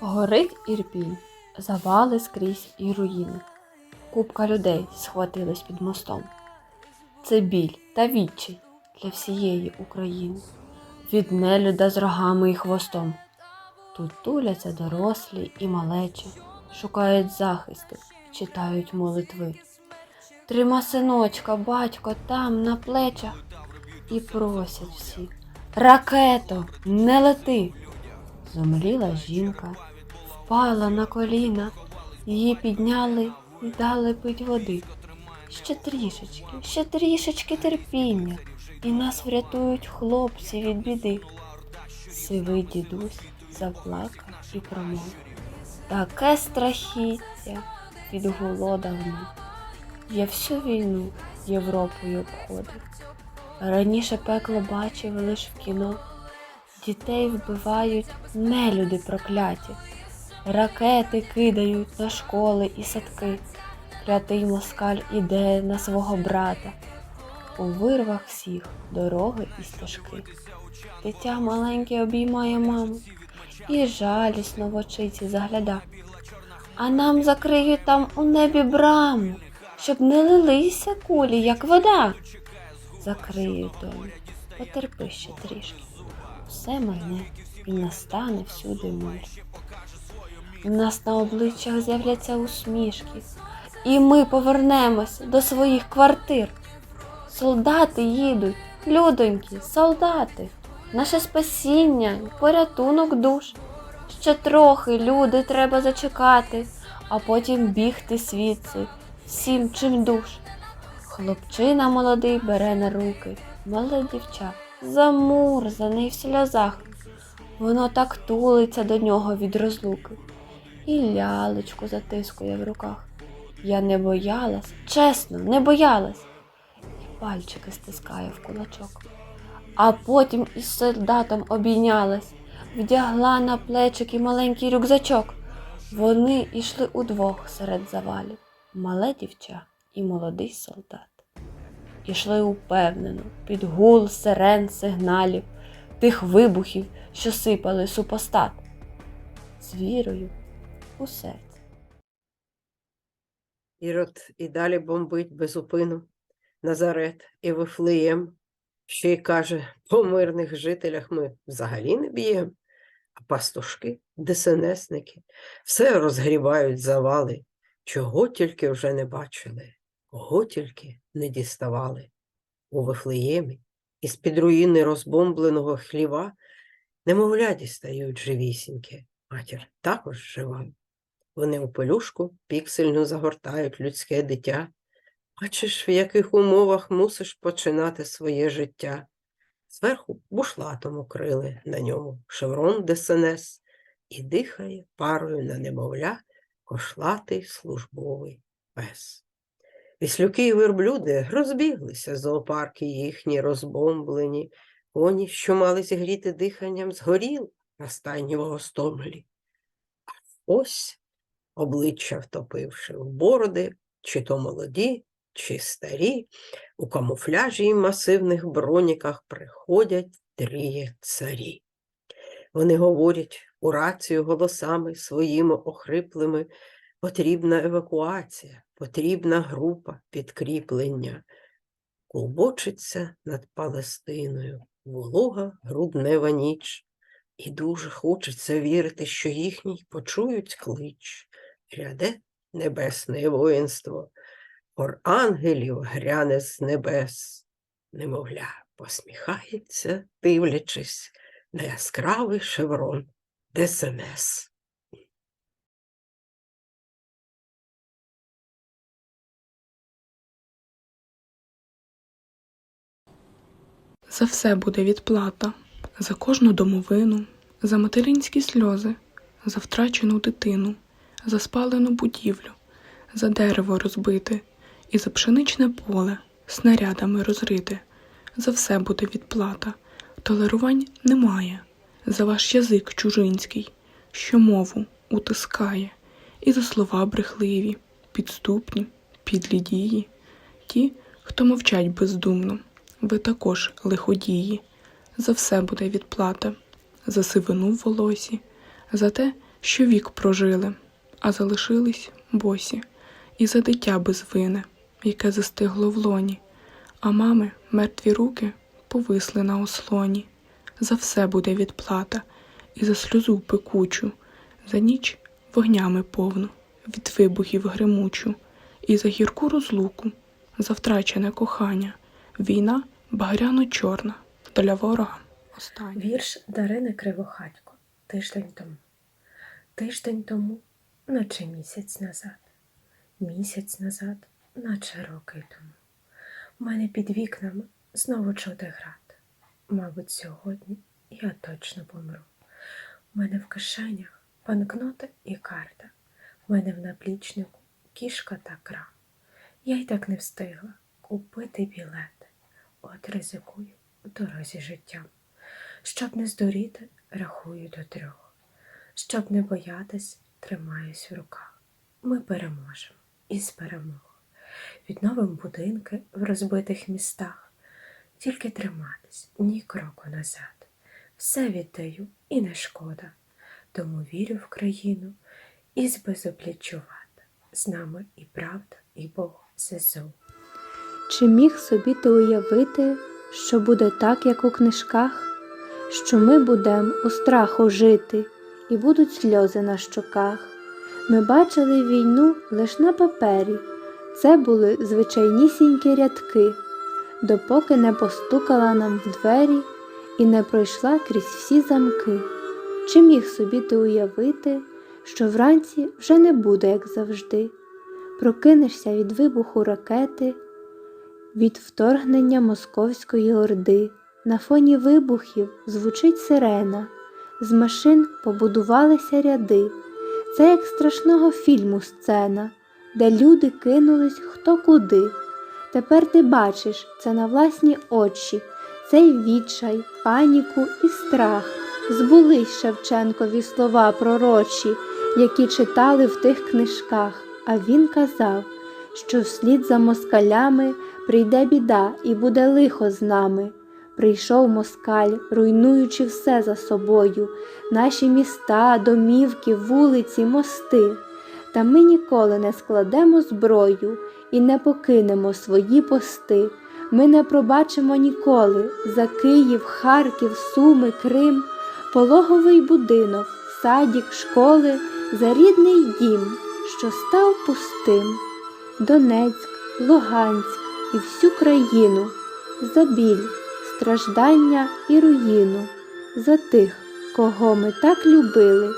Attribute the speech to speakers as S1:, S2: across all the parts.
S1: Горить ірпінь, завали скрізь і руїни. Купка людей схватилась під мостом. Це біль та відчай для всієї України. Від нелюда з рогами і хвостом. Тут туляться дорослі і малечі, шукають захисти, читають молитви. Трима синочка, батько там на плечах і просять всі. Ракето, не лети. Зомліла жінка, впала на коліна, її підняли і дали пить води. Ще трішечки, ще трішечки терпіння, і нас врятують хлопці від біди. Сивий дідусь заплакав і промов. Таке страхіття від голода в них. Я всю війну Європою обходив. Раніше пекло бачив лиш в кіно. Дітей вбивають нелюди прокляті, ракети кидають на школи і садки. Клятий москаль іде на свого брата. У вирвах всіх дороги і стежки. Дитя маленьке обіймає маму і жалісно в очиці загляда. А нам закриють там у небі браму, щоб не лилися кулі, як вода. Закриють доню, потерпи ще трішки. Все майне і настане всюди мир. У нас на обличчях з'являться усмішки, і ми повернемось до своїх квартир. Солдати їдуть, людоньки, солдати, наше спасіння, порятунок душ. Ще трохи люди треба зачекати, а потім бігти звідси, всім чим душ. Хлопчина молодий бере на руки, мале дівча, замурзаний в сльозах. Воно так тулиться до нього від розлуки і лялечку затискує в руках. Я не боялась, чесно, не боялась. І пальчики стискає в кулачок. А потім із солдатом обійнялась, вдягла на плечики маленький рюкзачок. Вони йшли удвох серед завалів, мале дівча і молодий солдат. Ішли упевнено, під гул сирен сигналів, тих вибухів, що сипали супостат, з вірою у серці.
S2: Ірод і далі бомбить безупину Назарет і Вифлеєм. Ще й каже, по мирних жителях ми взагалі не б'ємо, а пастушки, ДСНСники, все розгрібають завали, чого тільки вже не бачили, кого тільки не діставали. У Вифлеємі із-під руїни розбомбленого хліва немовля дістають живісіньке, матір також жива. Вони у пелюшку піксельно загортають людське дитя. Бачиш, в яких умовах мусиш починати своє життя. Зверху бушлатом укрили на ньому шеврон ДСНС і дихає парою на немовля кошлатий службовий пес. Віслюки і верблюди розбіглися, зоопарки їхні розбомблені, коні, що мали зігріти диханням, згоріли на стайнього стомлі. Ось обличчя втопивши в бороди, чи то молоді, чи старі, у камуфляжі і масивних броніках приходять тріє царі. Вони говорять у рацію голосами своїми охриплими, потрібна евакуація, потрібна група підкріплення. Клубочиться над Палестиною волога груднева ніч, і дуже хочеться вірити, що їхній почують клич. Ряде небесне воїнство, Хор ангелів гряне з небес, немовля посміхається, дивлячись на яскравий шеврон ДСНС.
S3: За все буде відплата, за кожну домовину, за материнські сльози, за втрачену дитину, за спалену будівлю, за дерево розбите і за пшеничне поле снарядами розрите. За все буде відплата, толерувань немає, за ваш язик чужинський, що мову утискає, і за слова брехливі, підступні, підлі дії, ті, хто мовчать бездумно, ви також лиходії, за все буде відплата, за сивину в волосі, за те, що вік прожили, а залишились босі, і за дитя безвине, яке застигло в лоні, а мами мертві руки повисли на ослоні. За все буде відплата, і за сльозу пекучу, за ніч вогнями повну, від вибухів гримучу, і за гірку розлуку, за втрачене кохання, війна багряно чорна, доля ворога остання.
S4: Вірш Дарини Кривохатько. Тиждень тому. Тиждень тому, наче місяць назад. Місяць назад, наче роки тому. У мене під вікнами знову чути град. Мабуть, сьогодні я точно помру. У мене в кишенях банкноти і карта. У мене в наплічнику кішка та крам. Я й так не встигла купити білети. От ризикую в дорозі життям. Щоб не здуріти, рахую до трьох. Щоб не боятись, тримаюсь в руках. Ми переможемо із перемог. Відновимо будинки в розбитих містах. Тільки триматись, ні кроку назад. Все віддаю і не шкода. Тому вірю в країну і збезоплічувати. З нами і правда, і Бог ЗСУ.
S5: Чи міг собі ти уявити, що буде так, як у книжках, що ми будем у страху жити, і будуть сльози на щоках? Ми бачили війну лиш на папері, це були звичайнісінькі рядки, допоки не постукала нам в двері і не пройшла крізь всі замки. Чи міг собі ти уявити, що вранці вже не буде, як завжди, прокинешся від вибуху ракети від вторгнення московської орди. На фоні вибухів звучить сирена, з машин побудувалися ряди. Це як страшного фільму сцена, де люди кинулись хто куди. Тепер ти бачиш це на власні очі, цей відчай, паніку і страх. Збулись Шевченкові слова пророчі, які читали в тих книжках. А він казав, що вслід за москалями прийде біда і буде лихо з нами. Прийшов москаль, руйнуючи все за собою, наші міста, домівки, вулиці, мости. Та ми ніколи не складемо зброю і не покинемо свої пости. Ми не пробачимо ніколи за Київ, Харків, Суми, Крим, пологовий будинок, садік, школи, за рідний дім, що став пустим. Донецьк, Луганськ і всю країну, за біль, страждання і руїну, за тих, кого ми так любили,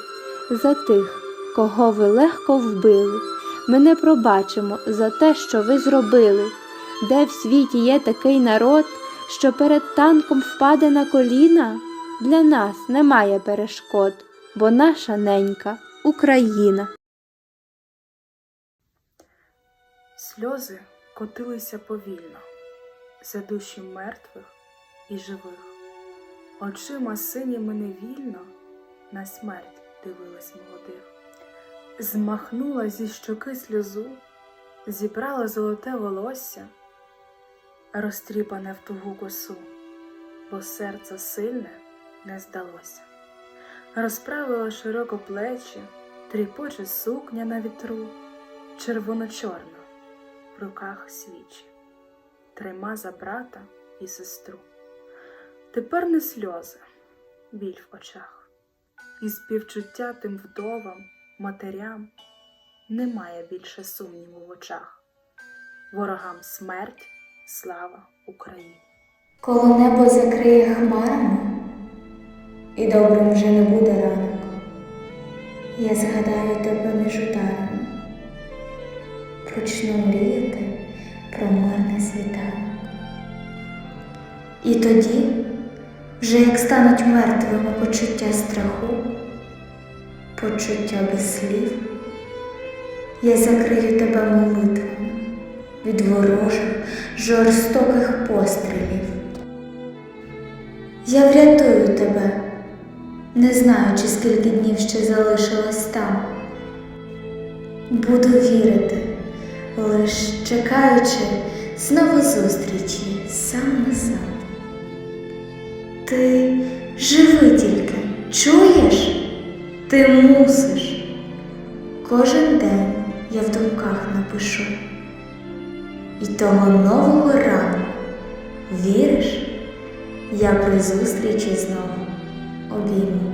S5: за тих, кого ви легко вбили. Ми не пробачимо за те, що ви зробили, де в світі є такий народ, що перед танком впаде на коліна. Для нас немає перешкод, бо наша ненька Україна.
S3: Сльози котилися повільно за душі мертвих і живих. Очима синіми невільно на смерть дивилась молодих. Змахнула зі щоки сльозу, зібрала золоте волосся, розтріпане в тугу косу, бо серце сильне не здалося. Розправила широко плечі, тріпоче сукня на вітру, червоно-чорна в руках свічі, трима за брата і сестру. Тепер не сльози, біль в очах, і співчуття тим вдовам, матерям немає більше сумніву в очах. Ворогам смерть, слава Україні.
S6: Коло небо закриє хмарами, і добрим вже не буде ранок. Я згадаю тебе нежударно, почну мріяти про мирний світанок. І тоді, вже як стануть мертвими почуття страху, почуття без слів, я закрию тебе молитвами від ворожих, жорстоких пострілів. Я врятую тебе, не знаючи, скільки днів ще залишилось там. Буду вірити, лиш чекаючи знову зустрічі сам на сам. Ти живи тільки, чуєш? Ти мусиш. Кожен день я в думках напишу. І того нового ранку, віриш, я при зустрічі знову обійму.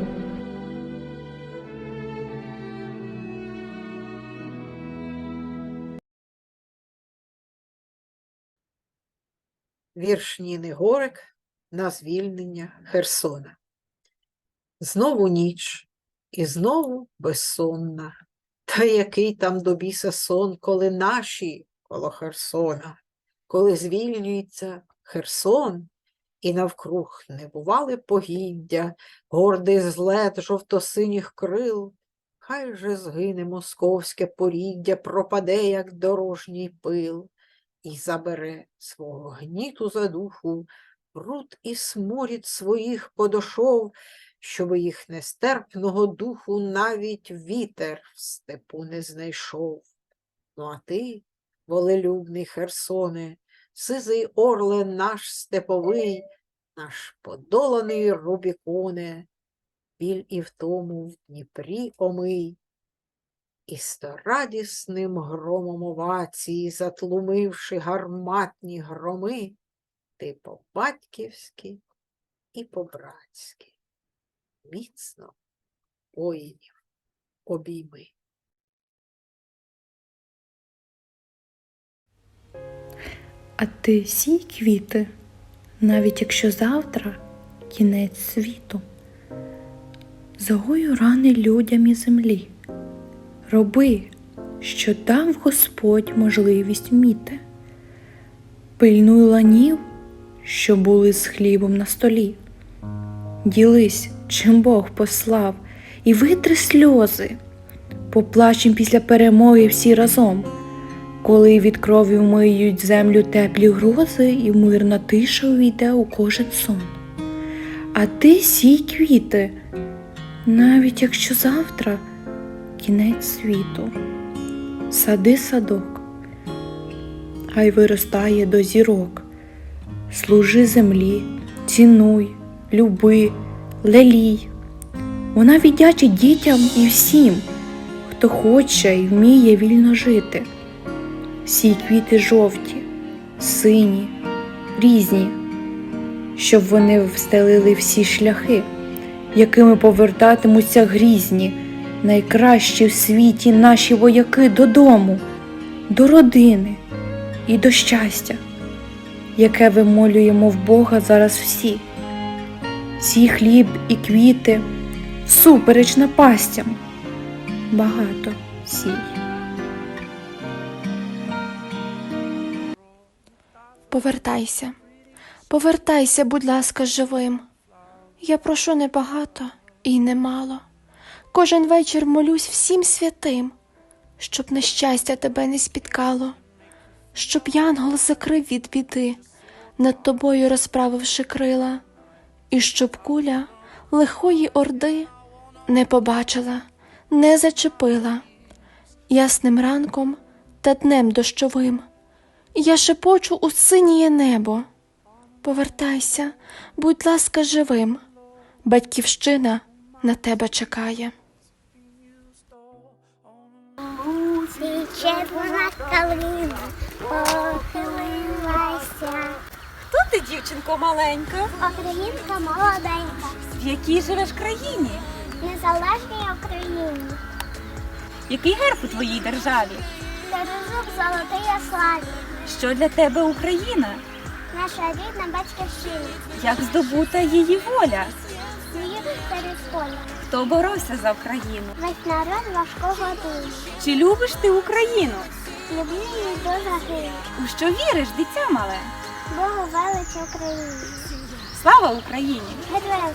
S7: Вірш Ніни Горик на звільнення Херсона. Знову ніч і знову безсонна. Та який там до біса сон, коли наші коло Херсона, коли звільнюється Херсон, і навкруг не бували погіддя, гордий злет жовто-синіх крил. Хай же згине московське поріддя, пропаде, як дорожній пил і забере свого гніту за духу, бруд і сморід своїх подошов, щоб їх нестерпного духу навіть вітер в степу не знайшов. Ну а ти, волелюбний Херсоне, сизий орле наш степовий, наш подоланий Рубіконе, біль і втому в Дніпрі омий. І сторадісним громом овації, затлумивши гарматні громи, ти по-батьківськи і по-братськи, міцно воїнів обійми.
S8: А ти сій квіти, навіть якщо завтра кінець світу. Загою рани людям і землі. Роби, що дав Господь можливість вміти. Пильнуй ланів, що були з хлібом на столі. Ділись, чим Бог послав, і витри сльози. Поплачем після перемоги всі разом коли від крові вмиють землю теплі грози, і мирна тиша увійде у кожен сон. А ти сій квіти, навіть якщо завтра кінець світу. Сади садок, хай виростає до зірок, служи землі, цінуй, люби, лелій. Вона віддячить дітям і всім, хто хоче і вміє вільно жити. Всі квіти жовті, сині, різні, щоб вони встелили всі шляхи, якими повертатимуться грізні, найкращі в світі наші вояки додому, до родини і до щастя, яке вимолюємо в Бога зараз всі. Сій хліб і квіти, супереч напастям, багато сій.
S9: Повертайся, повертайся, будь ласка, живим. Я прошу небагато і немало. Кожен вечір молюсь всім святим, щоб нещастя тебе не спіткало, щоб янгол закрив від біди, над тобою розправивши крила, і щоб куля лихої орди не побачила, не зачепила ясним ранком та днем дощовим. Я шепочу у синіє небо. Повертайся, будь ласка, живим. Батьківщина на тебе чекає.
S10: Червона калина похилилася.
S11: Хто ти, дівчинко маленька?
S10: Українка молоденька,
S11: В якій живеш країні?
S10: в незалежній Україні.
S11: Який герб у твоїй державі?
S10: Бережок золотий славі,
S11: Що для тебе Україна?
S10: наша рідна батьківщина,
S11: Як здобута її воля? Хто боровся за Україну?
S10: Весь народ важкого дому.
S11: Чи любиш ти Україну?
S10: Люблю і до загину,
S11: У що віриш, дитя мале?
S10: Богу велич Україні.
S11: Слава Україні!
S10: Героям!